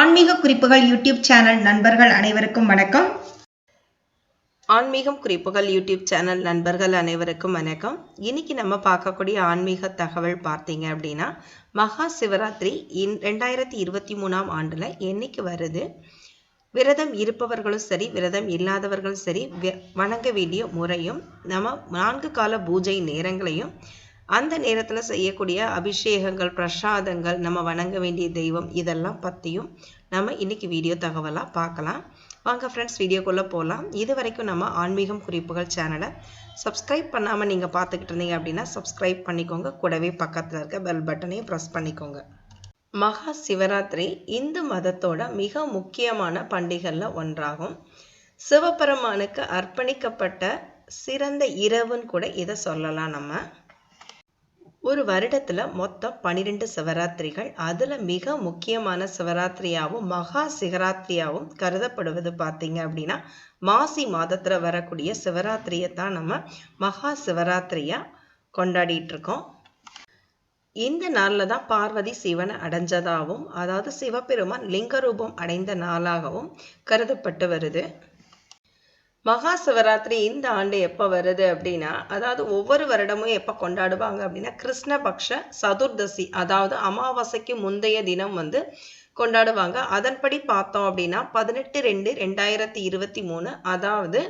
ஆன்மீக குறிப்புகள் YouTube channel நண்பர்கள் அனைவருக்கும் வணக்கம். ஆன்மீகம் குறிப்புகள் யூடியூப் சேனல் நண்பர்கள் அனைவருக்கும் வணக்கம். இன்னைக்கு நம்ம பார்க்கக்கூடிய ஆன்மீக தகவல் பார்த்தீங்க அப்படின்னா மகா சிவராத்திரி இன் ரெண்டாயிரத்தி இருபத்தி மூணாம் ஆண்டுல என்னைக்கு வருது? விரதம் இருப்பவர்களும் சரி விரதம் இல்லாதவர்களும் சரி வணங்க வேண்டிய முறையும் நம்ம நான்கு கால பூஜை நேரங்களையும் அந்த நேரத்தில் செய்யக்கூடிய அபிஷேகங்கள் பிரசாதங்கள் நம்ம வணங்க வேண்டிய தெய்வம் இதெல்லாம் பற்றியும் நம்ம இன்னைக்கு வீடியோ தகவலாக பார்க்கலாம் வாங்க ஃப்ரெண்ட்ஸ் வீடியோக்குள்ளே போகலாம் இது வரைக்கும் நம்ம ஆன்மீகம் குறிப்புகள் சேனலை சப்ஸ்கிரைப் பண்ணாமல் நீங்கள் பார்த்துக்கிட்டு இருந்தீங்க அப்படின்னா சப்ஸ்கிரைப் பண்ணிக்கோங்க. கூடவே பக்கத்தில் இருக்க பெல் பட்டனையும் ப்ரெஸ் பண்ணிக்கோங்க. மகா சிவராத்திரி இந்து மதத்தோட மிக முக்கியமான பண்டிகைகளில் ஒன்றாகும். சிவபெருமானுக்கு அர்ப்பணிக்கப்பட்ட சிறந்த இரவுன்னு கூட இதை சொல்லலாம் நம்ம. ஒரு வருடத்துல மொத்தம் பன்னிரெண்டு சிவராத்திரிகள். அதுல மிக முக்கியமான சிவராத்திரியாவும் மகா சிவராத்திரியாகவும் கருதப்படுவது பார்த்தீங்க அப்படின்னா மாசி மாதத்துல வரக்கூடிய சிவராத்திரியை தான் நம்ம மகா சிவராத்திரியா கொண்டாடிட்டு இருக்கோம் இந்த நாளில் தான் பார்வதி சிவனை அடைஞ்சதாகவும் அதாவது சிவபெருமான் லிங்க ரூபம் அடைந்த நாளாகவும் கருதப்பட்டு வருது. மகா சிவராத்திரி இந்த ஆண்டு எப்போ வருது அப்படின்னா அதாவது ஒவ்வொரு வருடமும் எப்போ கொண்டாடுவாங்க அப்படின்னா கிருஷ்ணபக்ஷ சதுர்தசி அதாவது அமாவாசைக்கு முந்தைய தினம் வந்து கொண்டாடுவாங்க. அதன்படி பார்த்தோம் அப்படின்னா பதினெட்டு ரெண்டு ரெண்டாயிரத்தி இருபத்தி மூணு அதாவது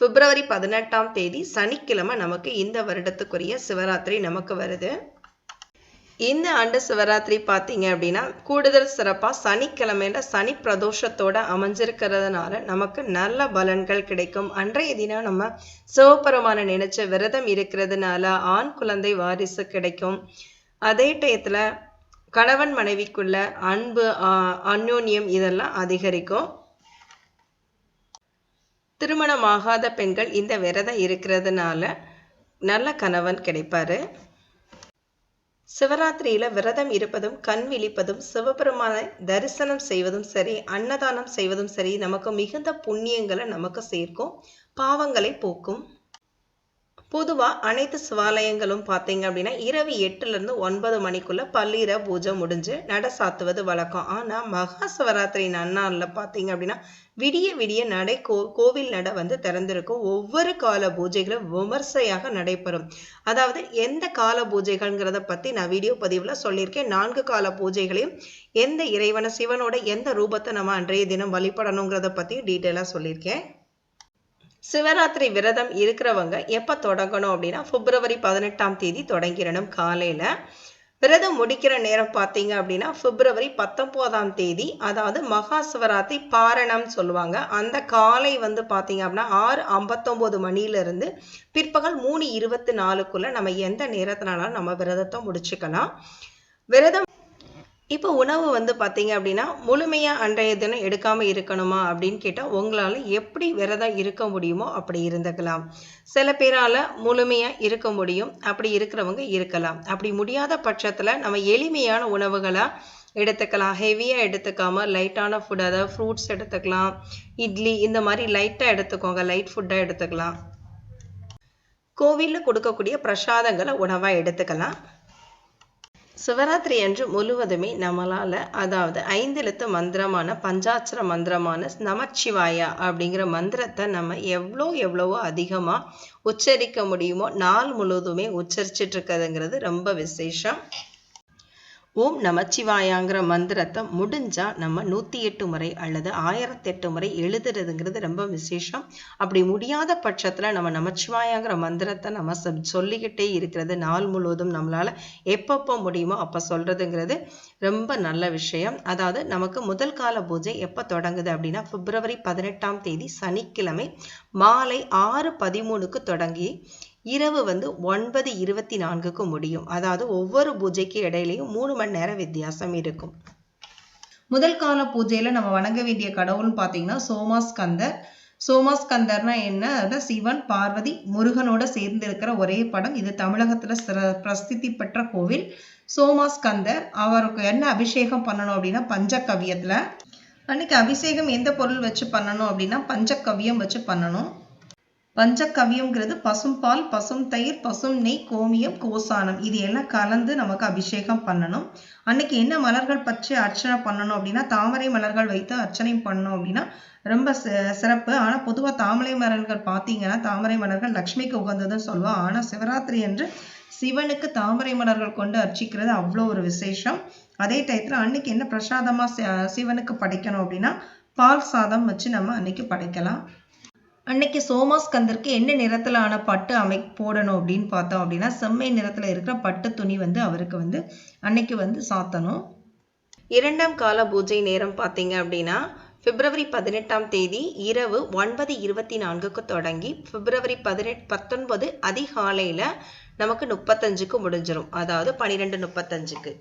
பிப்ரவரி பதினெட்டாம் தேதி சனிக்கிழமை நமக்கு இந்த வருடத்துக்குரிய சிவராத்திரி நமக்கு வருது. இந்த ஆண்டு சிவராத்திரி பார்த்தீங்க அப்படின்னா கூடுதல் சிறப்பாக சனிக்கிழமையில சனி பிரதோஷத்தோட அமைஞ்சிருக்கிறதுனால நமக்கு நல்ல பலன்கள் கிடைக்கும். அன்றைய தினம் நம்ம சிவபெருமான நினைச்ச விரதம் இருக்கிறதுனால ஆண் குழந்தை வாரிசு கிடைக்கும். அதே டயத்தில் கணவன் மனைவிக்குள்ள அன்பு அந்யோன்யம் இதெல்லாம் அதிகரிக்கும். திருமணமாகாத பெண்கள் இந்த விரதம் இருக்கிறதுனால நல்ல கணவன் கிடைப்பாரு. சிவராத்திரியில விரதம் இருப்பதும் கண் விழிப்பதும் சிவபெருமானை தரிசனம் செய்வதும் சரி அன்னதானம் செய்வதும் சரி நமக்கு மிகுந்த புண்ணியங்களை நமக்கு சேர்க்கும் பாவங்களை போக்கும். பொதுவாக அனைத்து சிவாலயங்களும் பார்த்தீங்க அப்படின்னா இரவு எட்டுலேருந்து ஒன்பது மணிக்குள்ளே பல்லீர பூஜை முடிஞ்சு நட சாத்துவது வழக்கம். ஆனால் மகா சிவராத்திரி நன்னாளில் பார்த்தீங்க அப்படின்னா விடிய விடிய நடை கோ கோவில் நட வந்து திறந்திருக்கும். ஒவ்வொரு கால பூஜைகளும் விமர்சையாக நடைபெறும். அதாவது எந்த கால பூஜைகள்ங்கிறத பற்றி நான் வீடியோ பதிவில் சொல்லியிருக்கேன். நான்கு கால பூஜைகளையும் எந்த இறைவனை சிவனோட எந்த ரூபத்தை நம்ம அன்றைய தினம் வழிபடணுங்கிறத பற்றியும் டீட்டெயிலாக சொல்லியிருக்கேன். சிவராத்திரி விரதம் இருக்கிறவங்க எப்போ தொடங்கணும் அப்படின்னா பிப்ரவரி பதினெட்டாம் தேதி தொடங்கிடணும் காலையில். விரதம் முடிக்கிற நேரம் பார்த்தீங்க அப்படின்னா பிப்ரவரி பத்தொம்போதாம் தேதி அதாவது மகா சிவராத்திரி பாரணம் சொல்லுவாங்க. அந்த காலை வந்து பார்த்தீங்க அப்படின்னா ஆறு ஐம்பத்தொம்போது மணியிலிருந்து பிற்பகல் மூணு இருபத்தி நாலுக்குள்ளே நம்ம எந்த நேரத்தினாலும் நம்ம விரதத்தை முடிச்சுக்கலாம். விரதம் இப்போ உணவு வந்து பார்த்தீங்க அப்படின்னா முழுமையாக அன்றைய தினம் எடுக்காமல் இருக்கணுமா அப்படின்னு கேட்டால் உங்களால் எப்படி விரதம் இருக்க முடியுமோ அப்படி இருந்துக்கலாம். சில பேரால் முழுமையாக இருக்க முடியும் அப்படி இருக்கிறவங்க இருக்கலாம். அப்படி முடியாத பட்சத்தில் நம்ம எளிமையான உணவுகளாக எடுத்துக்கலாம். ஹெவியாக எடுத்துக்காமல் லைட்டான ஃபுட் அதாவது ஃப்ரூட்ஸ் எடுத்துக்கலாம். இட்லி இந்த மாதிரி லைட்டாக எடுத்துக்கோங்க. லைட் ஃபுட்டாக எடுத்துக்கலாம். கோவிலில் கொடுக்கக்கூடிய பிரசாதங்களை உணவாக எடுத்துக்கலாம். சிவராத்திரி அன்று முழுவதுமே நம்மளால் அதாவது ஐந்து எழுத்து மந்திரமான பஞ்சாட்சர மந்திரமான நமச்சிவாயா அப்படிங்கிற மந்திரத்தை நம்ம எவ்வளோ எவ்வளவோ அதிகமாக உச்சரிக்க முடியுமோ நாள் முழுவதுமே உச்சரிச்சிட்டு இருக்கிறதுங்கிறது ரொம்ப விசேஷம். ஓம் நமச்சிவாயாங்கிற மந்திரத்தை முடிஞ்சா நம்ம நூத்தி எட்டு முறை அல்லது ஆயிரத்தி எட்டு முறை எழுதுறதுங்கிறது ரொம்ப விசேஷம். அப்படி முடியாத பட்சத்துல நம்ம நமச்சிவாயாங்கிற மந்திரத்தை நம்ம சொல்லிக்கிட்டே இருக்கிறது நாள் முழுவதும் நம்மளால எப்பப்போ முடியுமோ அப்ப சொல்றதுங்கிறது ரொம்ப நல்ல விஷயம். அதாவது நமக்கு முதல் கால பூஜை எப்ப தொடங்குது அப்படின்னா பிப்ரவரி பதினெட்டாம் தேதி சனிக்கிழமை மாலை ஆறு பதிமூணுக்கு தொடங்கி இரவு வந்து ஒன்பது இருபத்தி நான்குக்கு முடியும். அதாவது ஒவ்வொரு பூஜைக்கு இடையிலையும் மூணு மணி நேரம் வித்தியாசம் இருக்கும். முதல் கால பூஜையில நம்ம வணங்க வேண்டிய கடவுள்னு பார்த்தீங்கன்னா சோமாஸ்கந்தர். சோமாஸ்கந்தர்னா என்ன? அதான் சிவன் பார்வதி முருகனோட சேர்ந்து இருக்கிற ஒரே படம். இது தமிழகத்துல சிற பிரசித்தி பெற்ற கோவில். சோமாஸ்கந்தர். அவருக்கு என்ன அபிஷேகம் பண்ணணும் அப்படின்னா பஞ்சகவ்யத்துல அன்னைக்கு அபிஷேகம் எந்த பொருள் வச்சு பண்ணணும் அப்படின்னா பஞ்சகவியம் வச்சு பண்ணணும். பஞ்சகவ்யம்ங்கிறது பசும்பால் பசும் தயிர் பசும் நெய் கோமியம் கோசானம். இது எல்லாம் கலந்து நமக்கு அபிஷேகம் பண்ணணும்? அன்னைக்கு என்ன மலர்கள் பற்றி அர்ச்சனை பண்ணணும் அப்படின்னா தாமரை மலர்கள் வைத்து அர்ச்சனை பண்ணணும் அப்படின்னா ரொம்ப சிறப்பு. ஆனால் பொதுவாக தாமரை மலர்கள் பார்த்தீங்கன்னா தாமரை மலர்கள் லக்ஷ்மிக்கு உகந்ததுன்னு சொல்லுவோம். ஆனால் சிவராத்திரி அன்று சிவனுக்கு தாமரை மலர்கள் கொண்டு அர்ச்சிக்கிறது அவ்வளோ ஒரு விசேஷம். அதே டயத்தில் அன்னைக்கு என்ன பிரசாதமாக சிவனுக்கு படைக்கணும் அப்படின்னா பால் சாதம் வச்சு நம்ம அன்னைக்கு படைக்கலாம். அன்னைக்கு சோமாஸ்கந்தருக்கு என்ன நிறத்துல ஆன பட்டு அமை போடணும் அப்படின்னு பார்த்தோம் அப்படின்னா செம்மை நிறத்தில் இருக்கிற பட்டு துணி வந்து அவருக்கு வந்து அன்னைக்கு வந்து சாத்தணும். இரண்டாம் கால பூஜை நேரம் பார்த்தீங்க அப்படின்னா பிப்ரவரி பதினெட்டாம் தேதி இரவு ஒன்பது இருபத்தி நான்குக்கு தொடங்கி பிப்ரவரி பதினெட் பத்தொன்பது அதிகாலையில் நமக்கு முப்பத்தஞ்சுக்கு முடிஞ்சிடும் அதாவது பன்னிரெண்டு முப்பத்தஞ்சுக்கு.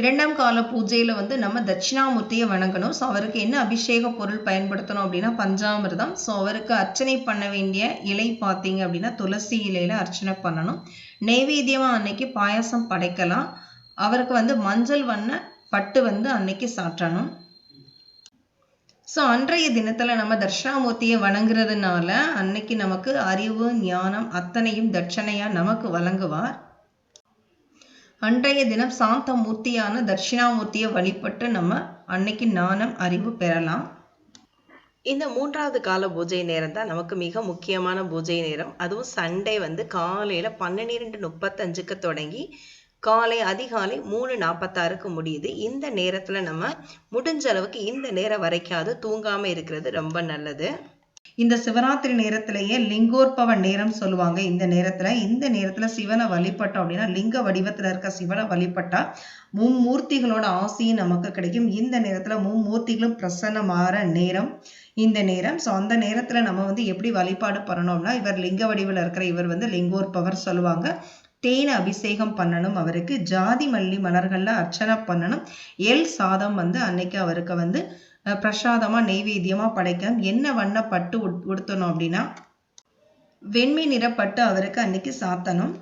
இரண்டாம் கால பூஜையில் வந்து நம்ம தட்சிணாமூர்த்தியை வணங்கணும். ஸோ அவருக்கு என்ன அபிஷேக பொருள் பயன்படுத்தணும் அப்படின்னா பஞ்சாமிர்தம். ஸோ அவருக்கு அர்ச்சனை பண்ண வேண்டிய இலை பார்த்தீங்க அப்படின்னா துளசி இலையில அர்ச்சனை பண்ணணும். நெய்வேத்தியமாக அன்னைக்கு பாயாசம் படைக்கலாம். அவருக்கு வந்து மஞ்சள் வண்ண பட்டு வந்து அன்னைக்கு சாற்றணும். ஸோ அன்றைய தினத்தில் நம்ம தட்சிணாமூர்த்தியை வணங்குறதுனால அன்னைக்கு நமக்கு அறிவு ஞானம் அத்தனையும் தட்சணையாக நமக்கு வழங்குவார். அன்றைய தினம் சாந்த மூர்த்தியான தட்சிணாமூர்த்தியை வழிபட்டு நம்ம அன்னைக்கு ஞானம் அறிவு பெறலாம். இந்த மூன்றாவது கால பூஜை நேரம் தான் நமக்கு மிக முக்கியமான பூஜை நேரம். அதுவும் சண்டே வந்து காலையில் பன்னிரெண்டு முப்பத்தஞ்சுக்கு தொடங்கி காலை அதிகாலை மூணு நாற்பத்தாறுக்கு முடியுது. இந்த நேரத்தில் நம்ம முடிஞ்ச அளவுக்கு இந்த நேரம் வரைக்காவது தூங்காமல் இருக்கிறது ரொம்ப நல்லது. இந்த சிவராத்திரி நேரத்திலேயே லிங்கோற்பவ நேரம் சொல்லுவாங்க. இந்த நேரத்துல இந்த நேரத்துல சிவனை வழிபட்டோம் அப்படின்னா லிங்க வடிவத்துல இருக்க சிவனை வழிபட்டா மும்மூர்த்திகளோட ஆசையும் நமக்கு கிடைக்கும். இந்த நேரத்துல மும்மூர்த்திகளும் பிரசன்னமாற நேரம். இந்த நேரம் ஸோ அந்த நேரத்துல நம்ம வந்து எப்படி வழிபாடு பண்ணணும்னா இவர் லிங்க வடிவில் இருக்கிற இவர் வந்து லிங்கோற்பவர் சொல்லுவாங்க. தேனை அபிஷேகம் பண்ணணும் அவருக்கு ஜாதி மல்லி மலர்களில் அர்ச்சனை பண்ணணும். எல் சாதம் வந்து அன்னைக்கு அவருக்கு வந்து பிரசாதமாக நெய்வேத்தியமாக படைக்கணும். என்ன வண்ண பட்டு உட்- உடுத்தணும் அப்படின்னா வெண்மை நிற பட்டு அவருக்கு அன்னைக்கு சாத்தணும்.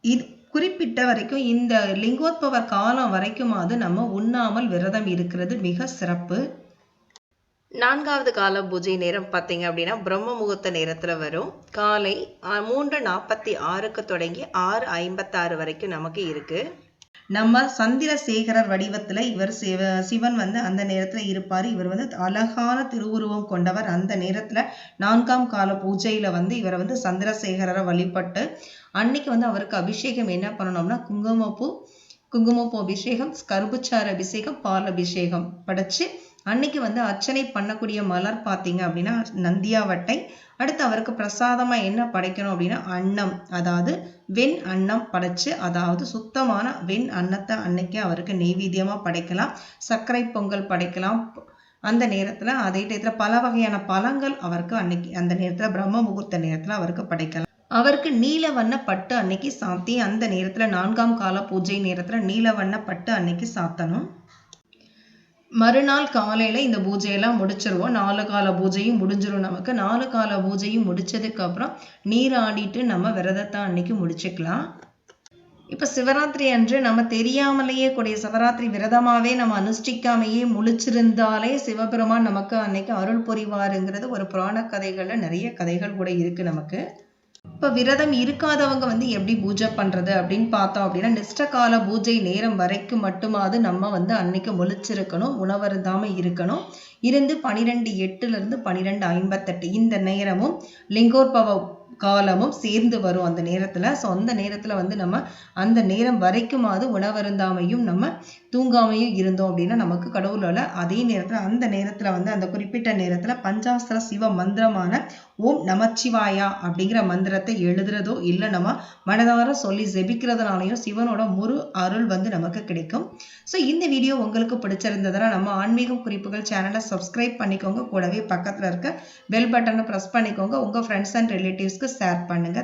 இது குறிப்பிட்ட வரைக்கும் இந்த லிங்கோத்பவர் காலம் வரைக்குமாவது நம்ம உண்ணாமல் விரதம் இருக்கிறது மிக சிறப்பு. நான்காவது கால பூஜை நேரம் பார்த்தீங்க அப்படின்னா பிரம்ம முகூர்த்த நேரத்தில் வரும். காலை மூன்று நாற்பத்தி ஆறுக்கு தொடங்கி ஆறு ஐம்பத்தாறு வரைக்கும் நமக்கு இருக்குது நம்ம சந்திரசேகரர் வடிவத்தில் இவர் சிவ சிவன் வந்து அந்த நேரத்தில் இருப்பார். இவர் வந்து அழகான திருவுருவம் கொண்டவர். அந்த நேரத்தில் நான்காம் கால பூஜையில் வந்து இவரை வந்து சந்திரசேகரரை வழிபட்டு அன்னைக்கு வந்து அவருக்கு அபிஷேகம் என்ன பண்ணணும்னா குங்குமப்பூ குங்குமப்பூ அபிஷேகம் கருப்புச்சாறு அபிஷேகம் பால் அபிஷேகம் படைச்சு அன்னைக்கு வந்து அர்ச்சனை பண்ணக்கூடிய மலர் பார்த்தீங்க அப்படின்னா நந்தியாவட்டை. அடுத்து அவருக்கு பிரசாதமா என்ன படைக்கணும் அப்படின்னா அன்னம். அதாவது வெண் அன்னம் படைச்சு அதாவது சுத்தமான வெண் அன்னத்தை அன்னைக்கு அவருக்கு நெய்வேத்தியமா படைக்கலாம். சர்க்கரை பொங்கல் படைக்கலாம். அந்த நேரத்துல அதே டயத்துல பல வகையான பழங்கள் அவருக்கு அன்னைக்கு அந்த நேரத்துல பிரம்ம முகூர்த்த நேரத்துல அவருக்கு படைக்கலாம். அவருக்கு நீல வண்ண பட்டு அன்னைக்கு சாத்தி அந்த நேரத்துல நான்காம் கால பூஜை நேரத்துல நீல வண்ண பட்டு அன்னைக்கு சாத்தணும். மறுநாள் காலையில் இந்த பூஜையெல்லாம் முடிச்சிருவோம். நாலு கால பூஜையும் முடிஞ்சிரும் நமக்கு. நாலு கால பூஜையும் முடிச்சதுக்கப்புறம் நீராடிட்டு நம்ம விரதத்தை அன்னைக்கு முடிச்சுக்கலாம். இப்போ சிவராத்திரி அன்று நம்ம தெரியாமலேயே கூடிய சிவராத்திரி விரதமாகவே நம்ம அனுஷ்டிக்காமையே முழிச்சிருந்தாலே சிவபெருமான் நமக்கு அன்னைக்கு அருள் புரிவாருங்கிறது ஒரு புராண கதைகளில் நிறைய கதைகள் கூட இருக்குது நமக்கு. இப்ப விரதம் இருக்காதவங்க வந்து எப்படி பூஜை பண்றது அப்படின்னு பார்த்தோம் அப்படின்னா நிஷ்டகால பூஜை நேரம் வரைக்கும் மட்டுமாவது நம்ம வந்து அன்னைக்கு முழிச்சிருக்கணும் உணவருந்தாமல் இருக்கணும். இருந்து பனிரெண்டு எட்டுல இருந்து பனிரெண்டு ஐம்பத்தெட்டு இந்த நேரமும் லிங்கோற்பவ காலமும் சேர்ந்து வரும் அந்த நேரத்துல. ஸோ அந்த நேரத்துல வந்து நம்ம அந்த நேரம் வரைக்குமாவது உணவருந்தாமையும் நம்ம தூங்காமையும் இருந்தோம் அப்படின்னா நமக்கு கடவுளால அதே நேரத்துல அந்த நேரத்துல வந்து அந்த குறிப்பிட்ட நேரத்துல பஞ்சாஸ்திர சிவ மந்திரமான ஓம் நமச்சிவாயா அப்படிங்கிற மந்திரத்தை எழுதுறதோ இல்லை நம்ம மனதார சொல்லி ஜெபிக்கிறதுனாலையும் சிவனோட முரு அருள் வந்து நமக்கு கிடைக்கும். ஸோ இந்த வீடியோ உங்களுக்கு பிடிச்சிருந்ததுன்னா நம்ம ஆன்மீகம் குறிப்புகள் சேனலை சப்ஸ்கிரைப் பண்ணிக்கோங்க. கூடவே பக்கத்தில் இருக்க பெல் பட்டனை ப்ரெஸ் பண்ணிக்கோங்க. உங்கள் ஃப்ரெண்ட்ஸ் அண்ட் ரிலேட்டிவ்ஸ்க்கு ஷேர் பண்ணுங்க.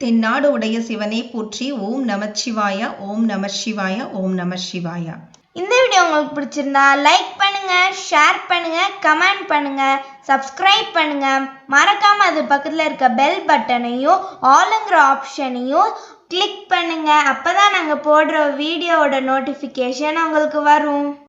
தென்னாடு உடைய சிவனை போற்றி. ஓம் நமச்சிவாயா. ஓம் நம சிவாயா ஓம் நம சிவாயா இந்த வீடியோ உங்களுக்கு பிடிச்சிருந்தா லைக் பண்ணுங்க ஷேர் பண்ணுங்க கமெண்ட் பண்ணுங்க சப்ஸ்கிரைப் பண்ணுங்க. மறக்காம அது பக்கத்தில் இருக்க பெல் பட்டனையும் ஆளுங்கிற ஆப்ஷனையும் கிளிக் பண்ணுங்க. அப்பதான் நாங்கள் போடுற வீடியோவோட நோட்டிஃபிகேஷன் உங்களுக்கு வரும்.